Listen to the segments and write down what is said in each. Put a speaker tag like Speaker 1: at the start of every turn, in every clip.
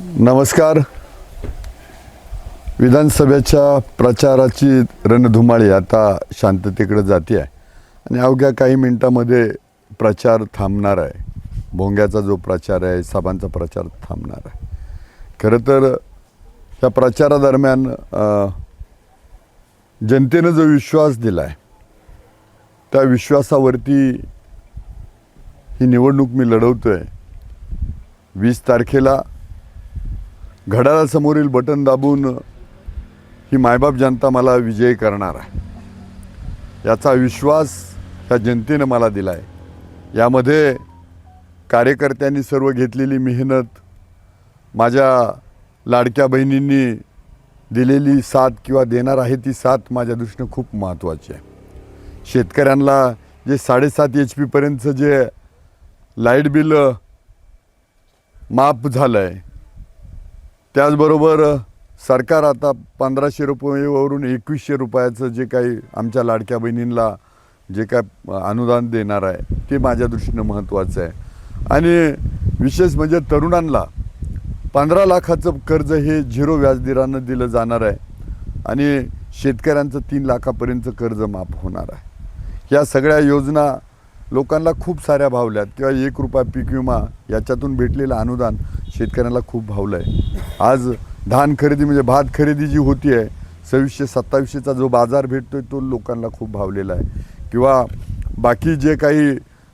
Speaker 1: नमस्कार. विधानसभेच्या प्रचाराची रणधुमाळी आता शांततेकडे जाते आहे आणि अवघ्या काही मिनटामध्ये प्रचार थांबणार आहे. भोंग्याचा जो प्रचार आहे सभांचा प्रचार थांबणार आहे. खरं तर त्या प्रचारादरम्यान जनतेनं जो विश्वास दिला आहे त्या विश्वासावरती ही निवडणूक मी लढवतो आहे वीस तारखेला घड्याळासमोरील बटन दाबून ही मायबाप जनता मला विजयी करणार आहे. याचा विश्वास ह्या जनतेनं मला दिला आहे यामध्ये कार्यकर्त्यांनी सर्व घेतलेली मेहनत माझ्या लाडक्या बहिणींनी दिलेली साथ किंवा देणार आहे ती साथ माझ्या दृष्टीनं खूप महत्त्वाची आहे. शेतकऱ्यांना जे साडेसात एच पीपर्यंतचं जे लाइट बिल माफ झालं आहे त्याचबरोबर सरकार आता पंधराशे रुपयेवरून एकवीसशे रुपयाचं जे काही आमच्या लाडक्या बहिणींना जे काय अनुदान देणार आहे ते माझ्या दृष्टीनं महत्त्वाचं आहे. आणि विशेष म्हणजे तरुणांना पंधरा लाखाचं कर्ज हे झिरो व्याजदरानं दिलं जाणार आहे आणि शेतकऱ्यांचं तीन लाखापर्यंत कर्ज माफ होणार आहे. या सगळ्या योजना लोकांना खूप साऱ्या भावल्यात. किंवा एक रुपया पीक विमा याच्यातून भेटलेलं अनुदान शेतकऱ्यांना खूप भावलं आहे आज धान खरेदी म्हणजे भात खरेदी जी होती आहे सव्वीसशे सत्तावीसशेचा जो बाजार भेटतोय तो लोकांना खूप भावलेला आहे. किंवा बाकी जे काही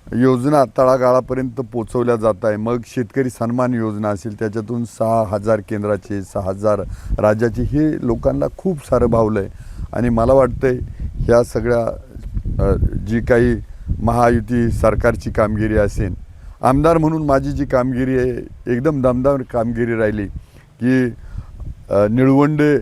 Speaker 1: योजना तळागाळापर्यंत पोचवल्या जात आहे मग शेतकरी सन्मान योजना असेल त्याच्यातून सहा हजार केंद्राचे सहा हजार राज्याचे हे लोकांना खूप सारं भावलं आहे आणि मला वाटतं आहे ह्या सगळ्या जी काही महायुती सरकारची कामगिरी असेल. आमदार म्हणून माझी जी कामगिरी आहे एकदम दमदार कामगिरी राहिली की निळवंडे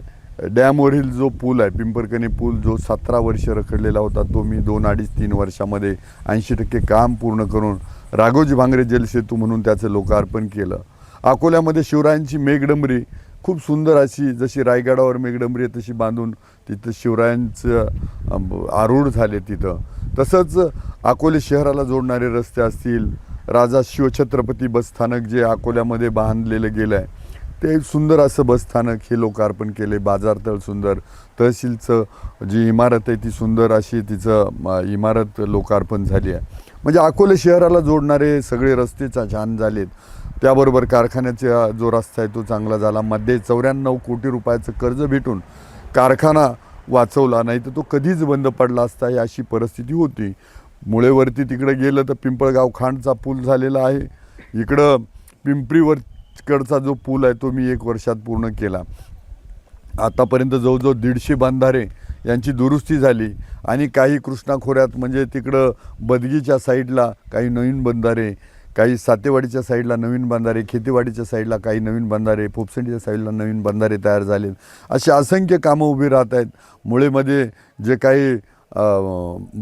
Speaker 1: डॅमवरील जो पूल आहे पिंपरकणी पूल जो सतरा वर्ष रखडलेला होता तो मी दोन अडीच तीन वर्षामध्ये ऐंशी टक्के काम पूर्ण करून राघोजी भांगरे जलसेतू म्हणून त्याचं लोकार्पण केलं. अकोल्यामध्ये शिवरायांची मेघडंबरी खूप सुंदर अशी जशी रायगडावर मेघडंबरी आहे तशी बांधून तिथं शिवरायांचं आरूढ झाले तिथं. तसंच अकोले शहराला जोडणारे रस्ते असतील राजा शिवछत्रपती बसस्थानक जे अकोल्यामध्ये बांधलेलं गेलं आहे ते सुंदर असं बसस्थानक हे लोकार्पण केले बाजारतळ सुंदर तहसीलचं जी इमारत आहे ती सुंदर अशी तिचं इमारत लोकार्पण झाली आहे. म्हणजे अकोले शहराला जोडणारे सगळे रस्ते छान झालेत. त्याबरोबर कारखान्याचा जो रस्ता आहे तो चांगला झाला. मध्ये चौऱ्याण्णव कोटी रुपयाचं कर्ज भेटून कारखाना वाचवला नाही तर तो कधीच बंद पडला असता ही अशी परिस्थिती होती. मुळेवरती तिकडे गेलं तर पिंपळगाव खांडचा पूल झालेला आहे. इकडं पिंपरीवरकडचा जो पूल आहे तो मी एक वर्षात पूर्ण केला. आतापर्यंत जवळजवळ दीडशे बांधारे यांची दुरुस्ती झाली आणि काही कृष्णा खोऱ्यात म्हणजे तिकडं बदगीच्या साईडला काही नवीन बंधारे काही सातेवाडीच्या साईडला नवीन बंधारे खेतीवाडीच्या साईडला काही नवीन बंधारे पोपसंडीच्या साईडला नवीन बंधारे तयार झाले अशी असंख्य कामं उभी राहत आहेत. मुळेमध्ये जे काही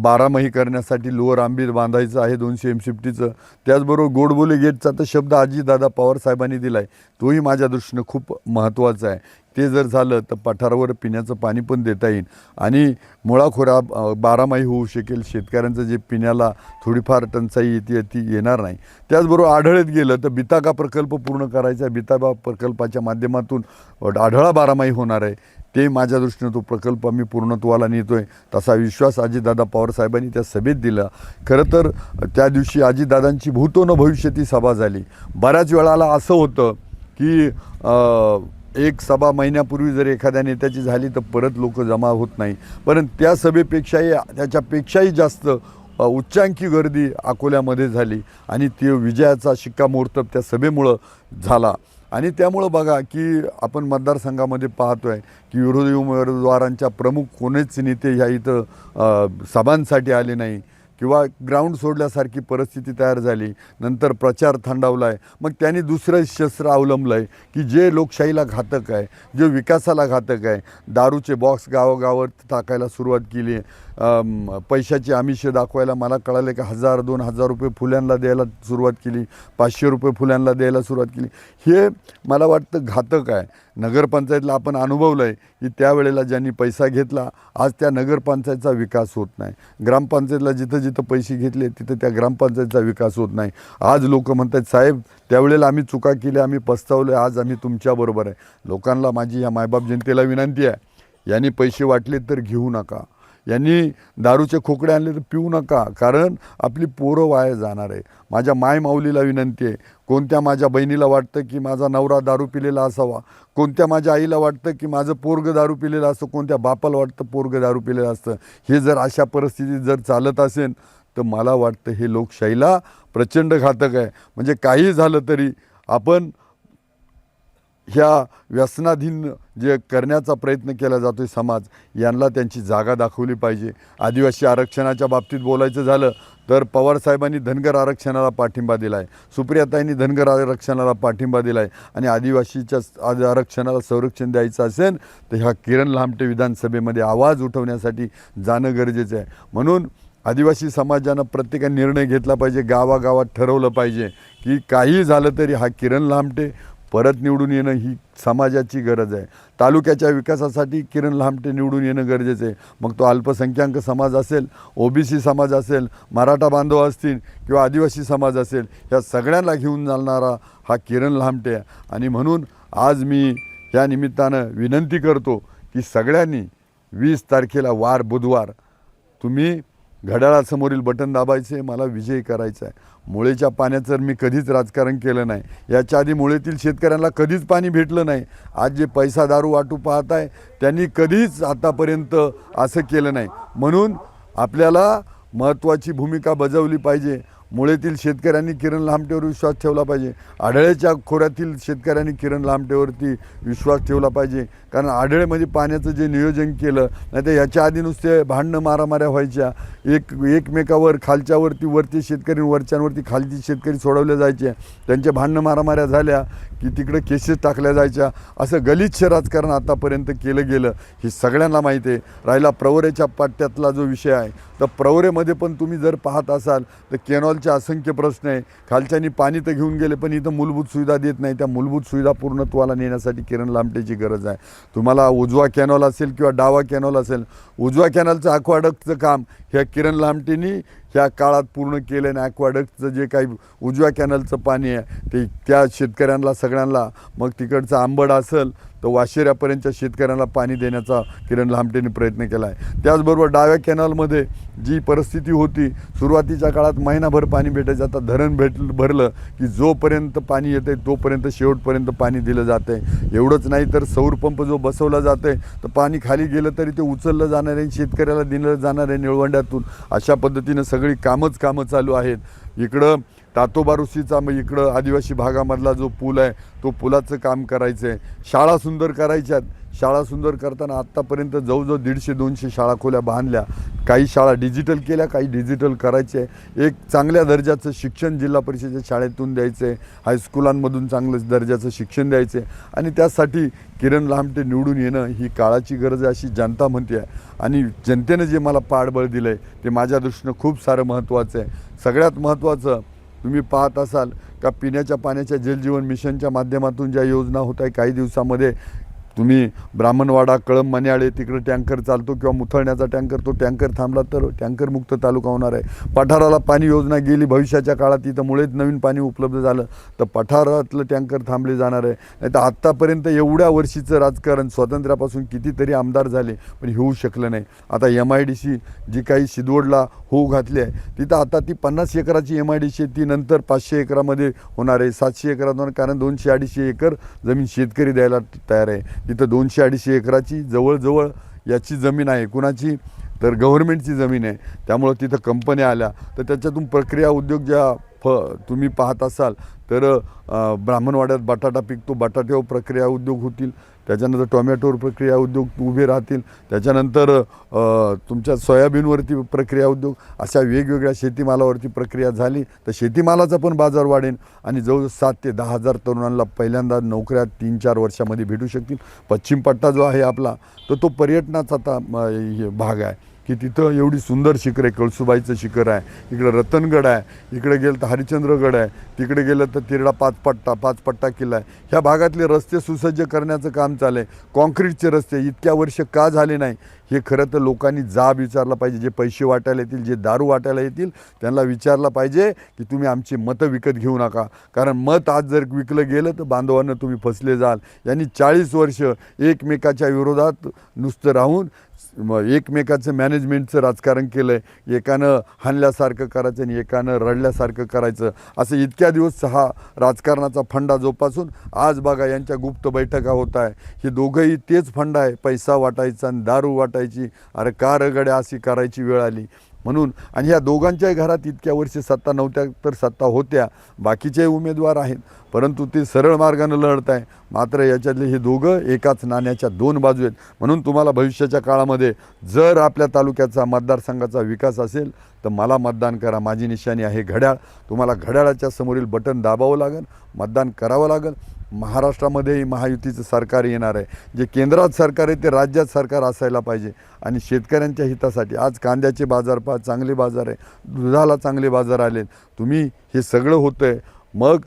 Speaker 1: बारामही करण्यासाठी लोअर आंबीर बांधायचं आहे दोनशे एम शिफ्टीचं त्याचबरोबर गोडबोले गेटचा तर शब्द आजी दादा पवार साहेबांनी दिला आहे तोही माझ्या दृष्टीनं खूप महत्त्वाचा आहे. ते जर झालं तर पठारावर पिण्याचं पाणी पण देता येईल. आणि मुळाखोरा बारामाही होऊ शकेल. शेतकऱ्यांचं जे पिण्याला थोडीफार टंचाई येते ती येणार नाही. त्याचबरोबर आढळत गेलं तर बिताका प्रकल्प पूर्ण करायचा बिताबा प्रकल्पाच्या माध्यमातून आढळा बारामाही होणार आहे. ते माझ्या दृष्टीनं तो प्रकल्प मी पूर्णत्वाला नेतो आहे तसा विश्वास अजितदादा पवारसाहेबांनी त्या सभेत दिला. खरं तर त्या दिवशी अजितदादांची भूतो न भविष्यती सभा झाली. बऱ्याच वेळाला असं होतं की एक सभा महिन्यापूर्वी जर एखाद्या नेत्याची झाली तर परत लोक जमा होत नाही. पण त्या सभेपेक्षाही त्याच्यापेक्षाही जास्त उच्चांकी गर्दी अकोल्यामध्ये झाली आणि ते विजयाचा शिक्कामोर्तब त्या सभेमुळं झाला. आणि त्यामुळं बघा की आपण मतदारसंघामध्ये पाहतो आहे की विरोधी उमेदवारांच्या प्रमुख कोणीच नेते ह्या इथं सभांसाठी आले नाही. किंवा ग्राउंड सोडल्यासारखी परिस्थिती तयार झाली नंतर प्रचार थंडावला आहे मग त्यांनी दुसरं शस्त्र अवलंबलं आहे की जे लोकशाहीला घातक आहे जे विकासाला घातक आहे. दारूचे बॉक्स गावोगावर टाकायला सुरुवात केली आहे. पैशाची आमिष दाखवायला मला कळाले की हजार दोन हजार रुपये फुल्यांना द्यायला सुरुवात केली पाचशे रुपये फुल्यांना द्यायला सुरुवात केली. हे मला वाटतं घातक आहे. नगरपंचायतला आपण अनुभवलं आहे की त्यावेळेला ज्यांनी पैसा घेतला आज त्या नगरपंचायतचा विकास होत नाही. ग्रामपंचायतला जिथं जिथं पैसे घेतले तिथं त्या ग्रामपंचायतचा विकास होत नाही. आज लोक म्हणतात साहेब त्यावेळेला आम्ही चुका केल्या आम्ही पस्तावलो आज आम्ही तुमच्याबरोबर आहे. लोकांना माझी या मायबाप जनतेला विनंती आहे यांनी पैसे वाटले तर घेऊ नका. यांनी दारूचे खोकडे आणले तर पिऊ नका कारण आपली पोरं वाया जाणार आहे. माझ्या माय माऊलीला विनंती आहे कोणत्या माझ्या बहिणीला वाटतं की माझा नवरा दारू पिलेला असावा कोणत्या माझ्या आईला वाटतं की माझं पोरग दारू पिलेलं असतं कोणत्या बापाला वाटतं पोरग दारू पिलेलं असतं हे जर अशा परिस्थितीत जर चालत असेल तर मला वाटतं हे लोकशाहीला प्रचंड घातक आहे. म्हणजे काही झालं तरी आपण ह्या व्यसनाधीन जे करण्याचा प्रयत्न केला जातो आहे समाज यांना त्यांची जागा दाखवली पाहिजे. आदिवासी आरक्षणाच्या बाबतीत बोलायचं झालं तर पवारसाहेबांनी धनगर आरक्षणाला पाठिंबा दिला आहे सुप्रियाताईंनी धनगर आरक्षणाला पाठिंबा दिला आहे आणि आदिवासीच्या आरक्षणाला संरक्षण द्यायचं असेल तर ह्या किरण लामटे विधानसभेमध्ये आवाज उठवण्यासाठी जाणं गरजेचं आहे. म्हणून आदिवासी समाजानं प्रत्येकाने निर्णय घेतला पाहिजे गावागावात ठरवलं पाहिजे की काही झालं तरी हा किरण लामटे परत निवडून येणं ही समाजाची गरज आहे. तालुक्याच्या विकासासाठी किरण लांबटे निवडून येणं गरजेचं आहे. मग तो अल्पसंख्याक समाज असेल ओबीसी समाज असेल मराठा बांधव असतील किंवा आदिवासी समाज असेल या सगळ्यांना घेऊन चालणारा हा किरण लांबटे आहे. आणि म्हणून आज मी या निमित्तानं विनंती करतो की सगळ्यांनी वीस तारखेला वार बुधवार तुम्ही घड्याळासमोरील बटन दाबायचे मला विजयी करायचा आहे. मुळेच्या पाण्याचं मी कधीच राजकारण केलं नाही याच्या आधी मुळेतील शेतकऱ्यांना कधीच पाणी भेटलं नाही. आज जे पैसा दारू वाटू पाहत आहे त्यांनी कधीच आतापर्यंत असं केलं नाही. म्हणून आपल्याला महत्त्वाची भूमिका बजावली पाहिजे. मुळेतील शेतकऱ्यांनी किरण लांबटेवर विश्वास ठेवला पाहिजे. आढळेच्या खोऱ्यातील शेतकऱ्यांनी किरण लांबटेवरती विश्वास ठेवला पाहिजे. कारण आढळेमध्ये पाण्याचं जे नियोजन केलं नाही तर याच्या आधी नुसते भांडणं मारामाऱ्या व्हायच्या. एक एकमेकावर खालच्यावरती वरती शेतकरी वरच्यांवरती खालची शेतकरी सोडवले जायचे. त्यांच्या भांडणं मारामाऱ्या झाल्या. की तिकडं केसेस टाकल्या जायच्या. असं गलिच्छ राजकारण आतापर्यंत केलं गेलं हे सगळ्यांना माहिती आहे. राहिला प्रवरेच्या पाट्यातला जो विषय आहे तर प्रवरेमध्ये पण तुम्ही जर पाहत असाल तर केनॉलचे असंख्य प्रश्न आहे. खालच्यानी पाणी तर घेऊन गेले पण इथं मूलभूत सुविधा देत नाही. त्या मूलभूत सुविधा पूर्णत्वाला नेण्यासाठी किरण लांबटेची गरज आहे. तुम्हाला उजवा कॅनॉल असेल किंवा डावा कॅनॉल असेल उजवा कॅनॉलचं अक्वाडक्टचं काम ह्या किरण लांबटेनी ह्या काळात पूर्ण केलं आणि ॲक्वाडक्टचं जे काही उजव्या कॅनलचं पाणी आहे ते त्या शेतकऱ्यांना सगळ्यांना मग तिकडचं आंबड असेल तर वाशेऱ्यापर्यंतच्या शेतकऱ्यांना पाणी देण्याचा किरण लांबटेने प्रयत्न केला आहे त्याचबरोबर डाव्या कॅनॉलमध्ये जी परिस्थिती होती सुरुवातीच्या काळात महिनाभर पाणी भेटायचं आता धरण भेट भरलं की जोपर्यंत पाणी येतं आहे तोपर्यंत शेवटपर्यंत पाणी दिलं जातं आहे एवढंच नाही तर सौर पंप जो बसवला जातं आहे तर पाणी खाली गेलं तरी ते उचललं जाणार आहे शेतकऱ्याला दिलं जाणार आहे निळवंड्यातून. अशा पद्धतीनं सगळी कामच कामं चालू आहेत. इकडं तातोबारुसीचा मग इकडं आदिवासी भागामधला जो पूल आहे तो पुलाचं काम करायचं आहे शाळा सुंदर करायच्यात शाळा सुंदर करताना आत्तापर्यंत जवळजवळ दीडशे दोनशे शाळा खोल्या बांधल्या. काही शाळा डिजिटल केल्या काही डिजिटल करायचे. एक चांगल्या दर्जाचं शिक्षण जिल्हा परिषदेच्या शाळेतून द्यायचं आहे हायस्कुलांमधून चांगलं दर्जाचं शिक्षण द्यायचं आहे आणि त्यासाठी किरण लांबटे निवडून येणं ही काळाची गरज आहे अशी जनता म्हणते आहे. आणि जनतेनं जे मला पाठबळ दिलं आहे ते माझ्या दृष्टीनं खूप सारं महत्त्वाचं आहे. सगळ्यात महत्त्वाचं तुम्ही पाहत असाल का पिण्याच्या पाण्याच्या जलजीवन मिशनच्या माध्यमातून ज्या योजना होत आहे काही दिवसामध्ये तुम्ही ब्राह्मणवाडा कळंब मन्याळे तिकडं टँकर चालतो किंवा मुथळण्याचा टँकर तो टँकर थांबला तर टँकरमुक्त तालुका होणार आहे. पठाराला पाणी योजना गेली भविष्याच्या काळात इथं मुळेच नवीन पाणी उपलब्ध झालं तर पठारातलं टँकर थांबले जाणार आहे. नाही तर आत्तापर्यंत एवढ्या वर्षीचं राजकारण स्वातंत्र्यापासून कितीतरी आमदार झाले पण होऊ शकलं नाही. आता एम आय डी सी जी काही शिदवडला होऊ घातली आहे. तिथं आता ती पन्नास एकराची एम आय डी शेती नंतर पाचशे एकरामध्ये होणार आहे. सातशे एकरात होणार कारण दोनशे अडीचशे एकर जमीन शेतकरी द्यायला तयार आहे. तिथं दोनशे अडीचशे एकराची जवळजवळ याची जमीन आहे. कुणाची? तर गव्हर्नमेंटची जमीन आहे. त्यामुळं तिथं कंपन्या आल्या. तर त्याच्यातून प्रक्रिया उद्योग ज्या फ तुम्ही पाहत असाल तर ब्राह्मणवाड्यात बटाटा पिकतो. बटाट्यावर प्रक्रिया उद्योग होतील. त्याच्यानंतर टोमॅटोवर प्रक्रिया उद्योग उभे राहतील. त्याच्यानंतर तुमच्या सोयाबीनवरती प्रक्रिया उद्योग अशा वेगवेगळ्या शेतीमालावरती प्रक्रिया झाली तर शेतीमालाचा पण बाजार वाढेल आणि जवळ सात ते दहा हजार तरुणांना पहिल्यांदा नोकऱ्या तीन चार वर्षामध्ये भेटू शकतील. पश्चिम पट्टा जो आहे आपला तर तो पर्यटनाचा आता हे भाग आहे. की तिथं एवढी सुंदर शिखर आहे कळसुबाईचं शिखर आहे. इकडं रतनगड आहे इकडे गेलं तर हरिश्चंद्रगड आहे तिकडे गेलं तर तिरडा पाचपट्टा पाचपट्टा किल्ला आहे. ह्या भागातले रस्ते सुसज्ज करण्याचं काम चाललं आहे कॉन्क्रीटचे रस्ते इतक्या वर्ष का झाले नाही? हे खरं तर लोकांनी जाब विचारला पाहिजे. जे पैसे वाटायला येतील जे दारू वाटायला येतील त्यांना विचारलं पाहिजे की तुम्ही आमची मतं विकत घेऊ नका. कारण मत आज जर विकलं गेलं तर बांधवांना तुम्ही फसले जाल. यांनी चाळीस वर्ष एकमेकाच्या विरोधात नुसतं राहून मग एकमेकाचं मॅनेजमेंटचं राजकारण केलं आहे एकानं हाणल्यासारखं करायचं आणि एकानं रडल्यासारखं करायचं. असं इतक्या दिवस हा राजकारणाचा फंडा जोपासून आज बघा यांच्या गुप्त बैठका होत आहे. हे दोघंही तेच फंड आहे. पैसा वाटायचा आणि दारू वाटायची. अरे का रगड्या अशी करायची वेळ आली. म्हणून आणि या दोघांच्याही घरात इतक्या वर्षी सत्ता नव्हत्या तर सत्ता होत्या. बाकीचे उमेदवार आहेत. परंतु ते सरळ मार्गानं लढत आहे. मात्र याच्यातले हे दोघं एकाच नाण्याच्या दोन बाजू आहेत. म्हणून तुम्हाला भविष्याच्या काळामध्ये जर आपल्या तालुक्याचा मतदारसंघाचा विकास असेल तर मला मतदान करा. माझी निशाणी आहे घड्याळ. तुम्हाला घड्याळाच्या समोरील बटन दाबावं लागेल. मतदान करावं लागेल. महाराष्ट्रामध्ये महायुतीचं सरकार येणार आहे. जे केंद्रात सरकार आहे ते राज्यात सरकार असायला पाहिजे. आणि शेतकऱ्यांच्या हितासाठी आज कांद्याचे बाजार पाहा चांगले बाजार आहे. दुधाला चांगले बाजार आले तुम्ही हे सगळं होतं आहे मग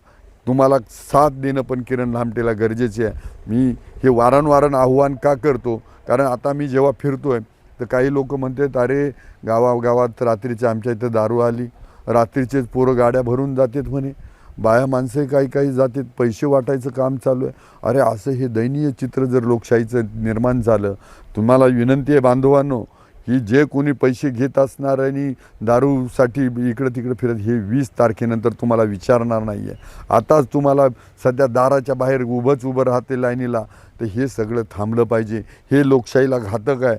Speaker 1: तुम्हाला साथ देणं पण किरण लामटेला गरजेचे आहे. मी हे वारंवारण आव्हान का करतो? कारण आता मी जेव्हा फिरतो आहे तर काही लोक म्हणतात अरे गावागावात रात्रीचे आमच्या इथं दारू आली. रात्रीचेच पोरं गाड्या भरून जातात म्हणे. बाया माणसे काही काही जातीत पैसे वाटायचं काम चालू आहे. अरे असं हे दयनीय चित्र जर लोकशाहीचं निर्माण झालं तुम्हाला विनंती आहे बांधवांनो की जे कोणी पैसे घेत असणार आणि दारूसाठी इकडं तिकडं फिरत हे वीस तारखेनंतर तुम्हाला विचारणार नाही आहे आताच तुम्हाला सध्या दाराच्या बाहेर उभंच उभं राहते लाईनीला तर हे सगळं थांबलं पाहिजे. हे लोकशाहीला घातक आहे.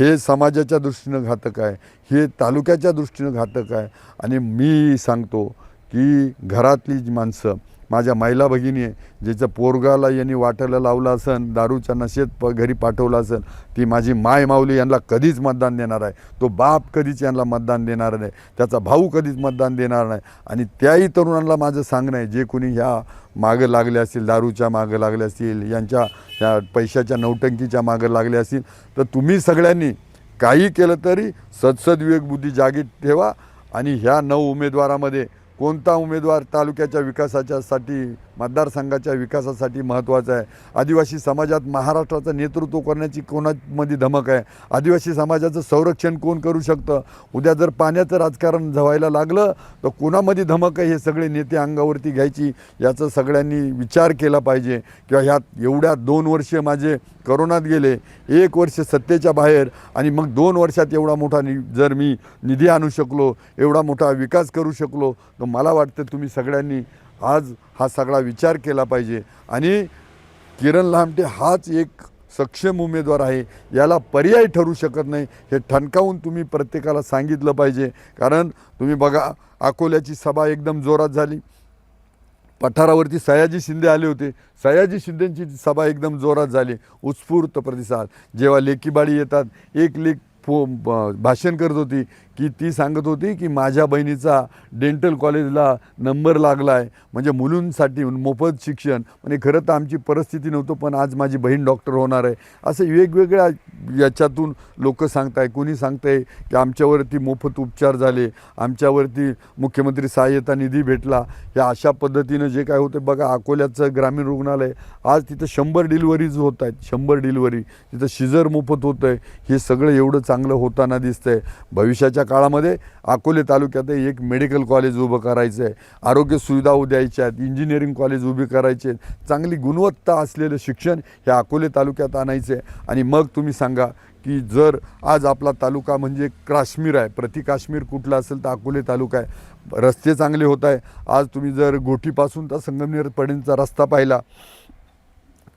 Speaker 1: हे समाजाच्या दृष्टीनं घातक आहे. हे तालुक्याच्या दृष्टीनं घातक आहे. आणि मी सांगतो की घरातली जी माणसं माझ्या महिला भगिनी आहे ज्याचं पोरगाला यांनी वाटायला लावलं असन दारूच्या नशेत प घरी पाठवलं असेल ती माझी माय माऊली यांना कधीच मतदान देणार आहे. तो बाप कधीच यांना मतदान देणार नाही. त्याचा भाऊ कधीच मतदान देणार नाही. आणि त्याही तरुणांना माझं सांगणं आहे जे कोणी ह्या मागं लागले असतील दारूच्या मागं लागले असतील यांच्या ह्या पैशाच्या नौटंकीच्या मागं लागले असतील तर तुम्ही सगळ्यांनी काही केलं तरी सदसद्विवेकबुद्धी विवेक जागी ठेवा. आणि ह्या नऊ उमेदवारामध्ये कोणता उमेदवार तालुक्याच्या विकासाच्यासाठी मतदारसंघाच्या विकासासाठी महत्त्वाचं आहे. आदिवासी समाजात महाराष्ट्राचं नेतृत्व करण्याची कोणामध्ये धमक आहे? आदिवासी समाजाचं संरक्षण कोण करू शकतं? उद्या जर पाण्याचं राजकारण झवायला लागलं तर कोणामध्ये धमक आहे हे सगळे नेते अंगावरती घ्यायची याचं सगळ्यांनी विचार केला पाहिजे. किंवा ह्यात एवढ्या दोन वर्ष माझे करोनात गेले एक वर्ष सत्तेच्या बाहेर आणि मग दोन वर्षात एवढा मोठा नि जर मी निधी आणू शकलो एवढा मोठा विकास करू शकलो तर मला वाटतं तुम्ही सगळ्यांनी आज हा सगळा विचार केला पाहिजे. आणि किरण लामटे हाच एक सक्षम उमेदवार आहे. याला पर्याय ठरू शकत नाही. हे ठणकावून तुम्ही प्रत्येकाला सांगितलं पाहिजे. कारण तुम्ही बघा अकोल्याची सभा एकदम जोरात झाली. पठारावरती सयाजी शिंदे आले होते. सयाजी शिंदेंची सभा एकदम जोरात झाली. उत्स्फूर्त प्रतिसाद. जेव्हा लेकीबाळी येतात एक लेख फो भाषण करत होती. की ती सांगत होती की माझ्या बहिणीचा डेंटल कॉलेजला नंबर लागला आहे म्हणजे मुलींसाठी मोफत शिक्षण. म्हणजे खरं तर आमची परिस्थिती नव्हतं पण आज माझी बहीण डॉक्टर होणार आहे. असं वेगवेगळ्या याच्यातून लोक सांगताय. कोणी सांगतंय की आमच्यावरती मोफत उपचार झाले. आमच्यावरती मुख्यमंत्री सहाय्यता निधी भेटला. या अशा पद्धतीनं जे काय होतं बघा अकोल्याचं ग्रामीण रुग्णालय आज तिथं शंभर डिलिव्हरीज होत आहेत शंभर डिलिव्हरी. तिथं शिजर मोफत होतं आहे हे सगळं एवढं चांगलं होताना दिसतंय. भविष्याच्या काळामध्ये अकोले तालुक्यात एक मेडिकल कॉलेज उभं करायचं आहे आरोग्य सुविधा द्यायच्या आहेत इंजिनिअरिंग कॉलेज उभी करायचे आहेत. चांगली गुणवत्ता असलेलं शिक्षण हे अकोले तालुक्यात आणायचं आहे आणि मग तुम्ही सांगा की जर आज आपला तालुका म्हणजे काश्मीर आहे प्रति काश्मीर कुठला असेल तर अकोले तालुका आहे. रस्ते चांगले होत आहे. आज तुम्ही जर गोठीपासून तर संगमनेरपर्यंतचा रस्ता पाहिला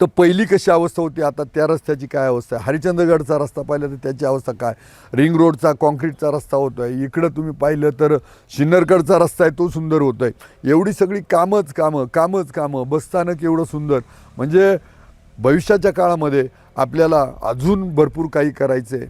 Speaker 1: तर पहिली कशी अवस्था होती? आता त्या रस्त्याची काय अवस्था आहे? हरिचंद्रगडचा रस्ता पाहिला तर त्याची अवस्था काय? रिंग रोडचा कॉन्क्रीटचा रस्ता होतो आहे इकडं तुम्ही पाहिलं तर शिन्नरकडचा रस्ता आहे तो सुंदर होतो आहे एवढी सगळी कामच कामं कामच कामं. बसस्थानक एवढं सुंदर. म्हणजे भविष्याच्या काळामध्ये आपल्याला अजून भरपूर काही करायचं आहे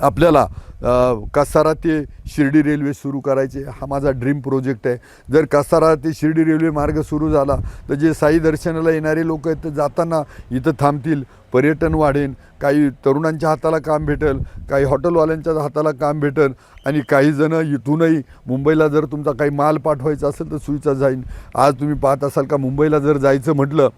Speaker 1: आपल्याला कासारा कसारा ते शिर्डी रेल्वे सुरू करायचे हा माझा ड्रीम प्रोजेक्ट आहे. जर कसारा ते शिर्डी रेल्वे मार्ग सुरू झाला तर जे साई दर्शनाला येणारे लोक आहेत ते जाताना इथं थांबतील पर्यटन वाढेल काही तरुणांच्या हाताला काम भेटेल काही हॉटेलवाल्यांच्या हाताला काम भेटेल आणि काही जण इथूनही मुंबईला जर तुमचा काही माल पाठवायचा असेल तर सुईचा जाईन. आज तुम्ही पाहत असाल का मुंबईला जर जायचं म्हटलं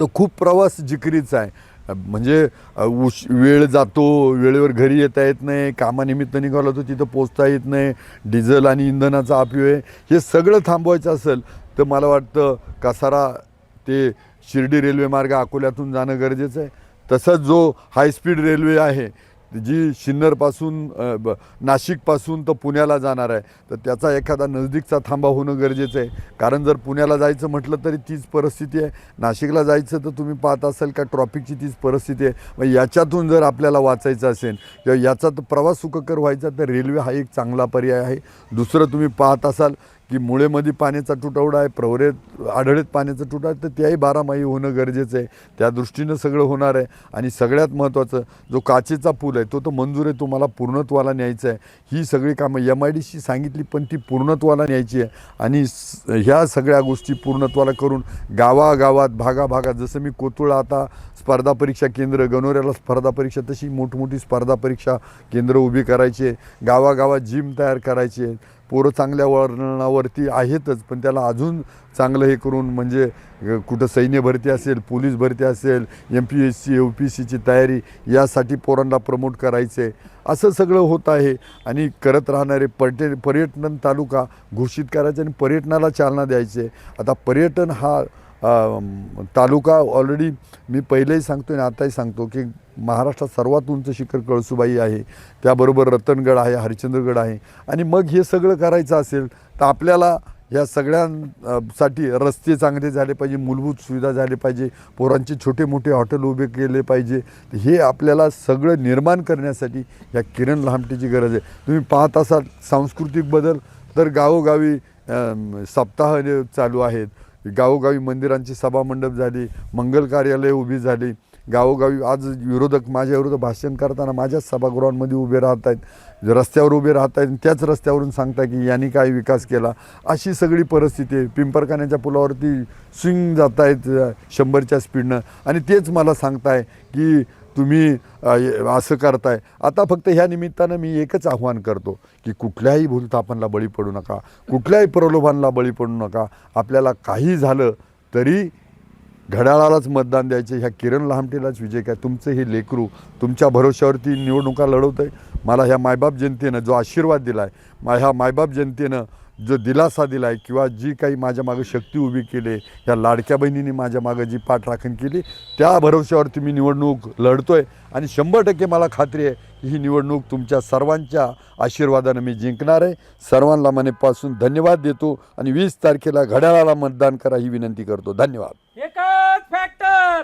Speaker 1: तर खूप प्रवास जिकरीचा आहे. म्हणजे उश वेळ जातो वेळेवर घरी येता येत नाही कामानिमित्त निघालो तर तिथं पोचता येत नाही डिझेल आणि इंधनाचा अपव्यय हे सगळं थांबवायचं असेल तर मला वाटतं कसारा ते शिर्डी रेल्वे मार्ग अकोल्यातून जाणं गरजेचं आहे. तसंच जो हायस्पीड रेल्वे आहे जी शिन्नरपासून ब- नाशिकपासून तर पुण्याला जाणार आहे तर त्याचा एखादा नजदीकचा थांबा होणं गरजेचं आहे. कारण जर पुण्याला जायचं म्हटलं तरी तीच परिस्थिती आहे. नाशिकला जायचं तर तुम्ही पाहत असाल का ट्रॉफिकची तीच परिस्थिती आहे. मग याच्यातून जर आपल्याला वाचायचं असेल किंवा याचा तर प्रवास सुखकर व्हायचा तर रेल्वे हा एक चांगला पर्याय आहे. दुसरं तुम्ही पाहत असाल की मुळेमध्ये पाण्याचा तुटवडा आहे प्रवरेत आढळेत पाण्याचा तुटवडा तर त्याही बारामाही होणं गरजेचं आहे. त्या दृष्टीनं सगळं होणार आहे. आणि सगळ्यात महत्त्वाचं जो काचेचा पूल आहे तो तर मंजूर आहे तो मला पूर्णत्वाला न्यायचा आहे. ही सगळी कामं एम आय डी सी सांगितली पण ती पूर्णत्वाला न्यायची आहे. आणि ह्या सगळ्या गोष्टी पूर्णत्वाला करून गावागावात भागाभागात जसं मी कोतुळा आता स्पर्धा परीक्षा केंद्र गणोऱ्याला स्पर्धा परीक्षा तशी मोठमोठी स्पर्धा परीक्षा केंद्र उभी करायची आहे गावागावात जिम तयार करायची आहे पोरं चांगल्या वळणावरती आहेतच पण त्याला अजून चांगलं हे करून म्हणजे कुठं सैन्य भरती असेल पोलीस भरती असेल M P S C U P सीची तयारी यासाठी पोरांना प्रमोट करायचे असं सगळं होत आहे आणि करत राहणारे पर्यटन पर्यटन तालुका घोषित करायचे आणि पर्यटनाला चालना द्यायचे आता पर्यटन हा तालुका ऑलरेडी मी पहिलेही सांगतो आणि आताही सांगतो की महाराष्ट्रात सर्वात उंच शिखर कळसुबाई आहे. त्याबरोबर रतनगड आहे हरिश्चंद्रगड आहे. आणि मग हे सगळं करायचं असेल तर आपल्याला या सगळ्यांसाठी रस्ते चांगले झाले पाहिजे मूलभूत सुविधा झाले पाहिजे पोरांचे छोटे मोठे हॉटेल उभे केले पाहिजे. हे आपल्याला सगळं निर्माण करण्यासाठी या किरण लांबटीची गरज आहे. तुम्ही पाहत असाल सांस्कृतिक बदल तर गावोगावी सप्ताह चालू आहेत. गावोगावी मंदिरांची सभामंडप झाली मंगल कार्यालय उभी झाली. गावोगावी आज विरोधक माझ्या भाषण करताना माझ्याच सभागृहांमध्ये उभे राहत आहेत रस्त्यावर उभे राहत आहेत त्याच रस्त्यावरून सांगता की यांनी काय विकास केला. अशी सगळी परिस्थिती आहे. पिंपरखान्याच्या पुलावरती स्विंग जात आहेत शंभरच्या स्पीडनं आणि तेच मला सांगताय की तुम्ही असं करताय. आता फक्त ह्या निमित्तानं मी एकच आव्हान करतो की कुठल्याही भूलथापनला बळी पडू नका. कुठल्याही प्रलोभांना बळी पडू नका. आपल्याला काही झालं तरी घड्याळालाच मतदान द्यायचे. ह्या किरण लहामटेलाच विजय काय? तुमचं हे लेकरू तुमच्या भरोश्यावरती निवडणुका लढवत आहे मला ह्या मायबाप जनतेनं जो आशीर्वाद दिला आहे मा ह्या मायबाप जनतेनं जो दिलासा दिला आहे किंवा जी काही माझ्या मागं शक्ती उभी केली आहे, ह्या लाडक्या बहिणीने माझ्या मागं जी पाठराखण केली त्या भरोश्यावरती मी निवडणूक लढतोय. आणि शंभर टक्के मला खात्री आहे की ही निवडणूक तुमच्या सर्वांच्या आशीर्वादानं मी जिंकणार आहे. सर्वांना मनापासून धन्यवाद देतो आणि वीस तारखेला घड्याळाला मतदान करा ही विनंती करतो. धन्यवाद.
Speaker 2: एकच फॅक्टर